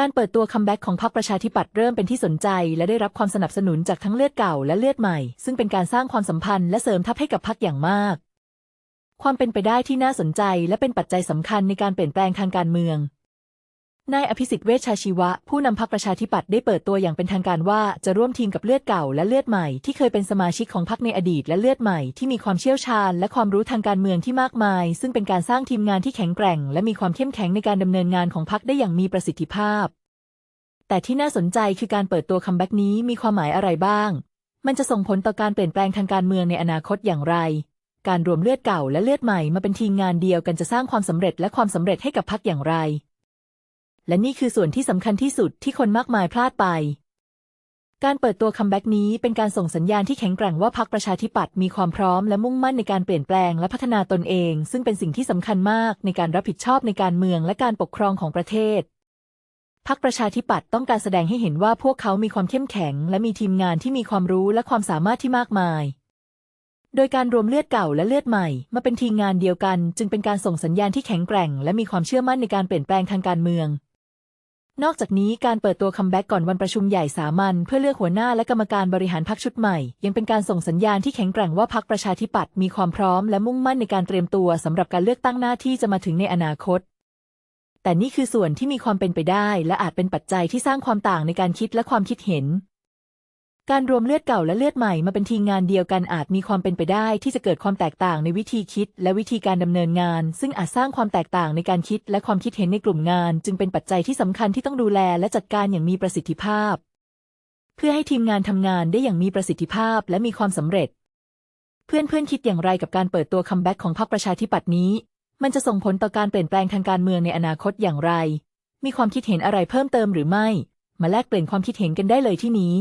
การเปิดตัวคัมแบ็กของพรรคประชาธิปัตย์เริ่มเป็นที่สนใจ และได้รับความสนับสนุนจากทั้งเลือดเก่าและเลือดใหม่ ซึ่งเป็นการสร้างความสัมพันธ์และเสริมทัพให้กับพรรคอย่างมาก ความเป็นไปได้ที่น่าสนใจและเป็นปัจจัยสำคัญในการเปลี่ยนแปลงทางการเมือง นายอภิสิทธิ์เวชชาชีวะ ผู้นำพรรคประชาธิปัตย์ได้เปิดตัวอย่างเป็นทางการว่าจะร่วมทีมกับเลือดเก่าและเลือดใหม่ที่เคยเป็นสมาชิกของพรรคในอดีตและเลือดใหม่ที่มีความเชี่ยวชาญและความรู้ทางการเมืองที่มากมาย ซึ่งเป็นการสร้างทีมงานที่แข็งแกร่ง และมีความเข้มแข็งในการดำเนินงานของพรรคได้อย่างมีประสิทธิภาพ แต่ที่น่าสนใจคือการเปิดตัวคัมแบ็กนี้มีความหมายอะไรบ้าง มันจะส่งผลต่อการเปลี่ยนแปลงทางการเมืองในอนาคตอย่างไรการรวมเลือดเก่าและเลือดใหม่มาเป็นทีมงานเดียวกันจะสร้างความสำเร็จและความสำเร็จให้กับพรรคอย่างไร และนี่คือส่วนที่สำคัญที่สุดที่คนมากมายพลาดไป การเปิดตัวคัมแบ็กนี้เป็นการส่งสัญญาณที่แข็งแกร่งว่าพรรคประชาธิปัตย์มีความพร้อมและมุ่งมั่นในการเปลี่ยนแปลงและพัฒนาตนเอง ซึ่งเป็นสิ่งที่สำคัญมากในการรับผิดชอบในการเมืองและการปกครองของประเทศพรรคประชาธิปัตย์ต้องการแสดงให้เห็นว่าพวกเขามีความเข้มแข็ง และมีทีมงานที่มีความรู้และความสามารถที่มากมาย โดยการรวมเลือดเก่าและเลือดใหม่ มาเป็นทีมงานเดียวกัน จึงเป็นการส่งสัญญาณที่แข็งแกร่ง และมีความเชื่อมั่นในการเปลี่ยนแปลงทางการเมือง นอกจากนี้การเปิดตัวคัมแบ็กก่อนวันประชุมใหญ่สามัญเพื่อเลือกหัวหน้าและกรรมการบริหารพรรคชุดใหม่ ยังเป็นการส่งสัญญาณที่แข็งแกร่งว่าพรรคประชาธิปัตย์มีความพร้อมและมุ่งมั่นในการเตรียมตัวสำหรับการเลือกตั้งหน้าที่จะมาถึงในอนาคต แต่นี่คือส่วนที่มีความเป็นไปได้ และอาจเป็นปัจจัยที่สร้างความต่างในการคิดและความคิดเห็น การรวมเลือดเก่าและเลือดใหม่มาเป็นทีมงานเดียวกันอาจมีความเป็นไปได้ที่จะเกิดความแตกต่างในวิธีคิด และวิธีการดำเนินงาน ซึ่งอาจสร้างความแตกต่างในการคิดและความคิดเห็นในกลุ่มงาน จึงเป็นปัจจัยที่สำคัญที่ต้องดูแลและจัดการอย่างมีประสิทธิภาพ เพื่อให้ทีมงานทำงานได้อย่างมีประสิทธิภาพและมีความสำเร็จ เพื่อนเพื่อนคิดอย่างไรกับการเปิดตัวคัมแบ็กของพรรคประชาธิปัตย์นี้ มันจะส่งผลต่อการเปลี่ยนแปลงทางการเมืองในอนาคตอย่างไร มีความคิดเห็นอะไรเพิ่มเติมหรือไม่ มาแลกเปลี่ยนความคิดเห็นกันได้เลยที่นี้